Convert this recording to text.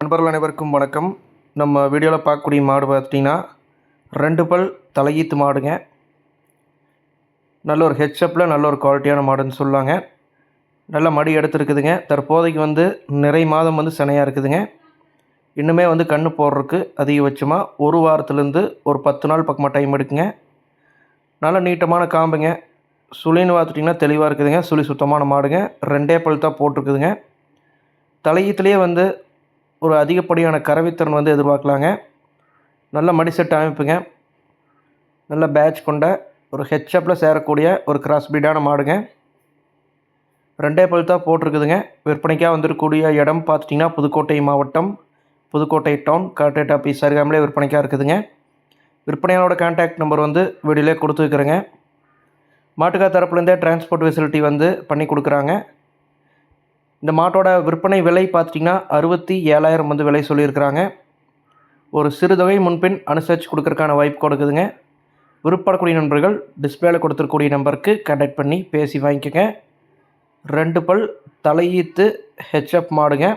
நண்பர்கள் அனைவருக்கும் வணக்கம். நம்ம வீடியோவில் பார்க்கக்கூடிய மாடு பார்த்தீங்கன்னா ரெண்டு பல் தலையீத்து மாடுங்க. நல்ல ஒரு ஹெச்அப்பில் நல்ல ஒரு குவாலிட்டியான மாடுன்னு சொல்லாங்க. நல்ல மடி எடுத்துருக்குதுங்க. தற்போதைக்கு வந்து நிறை மாதம் வந்து சினையாக இருக்குதுங்க. இன்னுமே வந்து கண் போடுறதுக்கு அதிகபட்சமாக ஒரு வாரத்துலேருந்து ஒரு பத்து நாள் பக்கமாக டைம் எடுக்குங்க. நல்ல நீட்டமான காம்புங்க. சுளின்னு பார்த்துட்டிங்கன்னா தெளிவாக இருக்குதுங்க. சுழி சுத்தமான மாடுங்க. ரெண்டே பல் தான் போட்டிருக்குதுங்க. தலையீத்துலேயே வந்து ஒரு அதிகப்படியான கறவைத்திறன் வந்து எதிர்பார்க்கலாங்க. நல்ல மடிசெட் அமைப்புங்க. நல்ல பேட்ச் கொண்ட ஒரு ஹெச்அப்பில் சேரக்கூடிய ஒரு கிராஸ் பீடான மாடுங்க. ரெண்டே பல் தான் போட்டிருக்குதுங்க. விற்பனைக்காக வந்திருக்கக்கூடிய இடம் பார்த்துட்டிங்கன்னா புதுக்கோட்டை மாவட்டம் புதுக்கோட்டை டவுன் கார்டேட் ஆஃபீஸ் அருகாமலே விற்பனைக்காக இருக்குதுங்க. விற்பனையாளோட கான்டாக்ட் நம்பர் வந்து வீடியோலே கொடுத்துருக்குறேங்க மாட்டுக்கா தரப்புலேருந்தே டிரான்ஸ்போர்ட் ஃபெசிலிட்டி வந்து பண்ணி கொடுக்குறாங்க. இந்த மாட்டோட விற்பனை விலை பார்த்திங்கன்னா அறுபத்தி ஏழாயிரம் வந்து விலை சொல்லியிருக்கிறாங்க. ஒரு சிறுதொகை முன்பின் அனுசரித்து கொடுக்கறக்கான வாய்ப்பு கொடுக்குதுங்க. விருப்பப்படக்கூடிய நண்பர்கள் டிஸ்பிளேல கொடுத்துருக்கூடிய நம்பருக்கு கான்டாக்ட் பண்ணி பேசி வாங்கிக்கோங்க. ரெண்டு பல் தலையீத்து ஹெச்அப் மாடுங்க.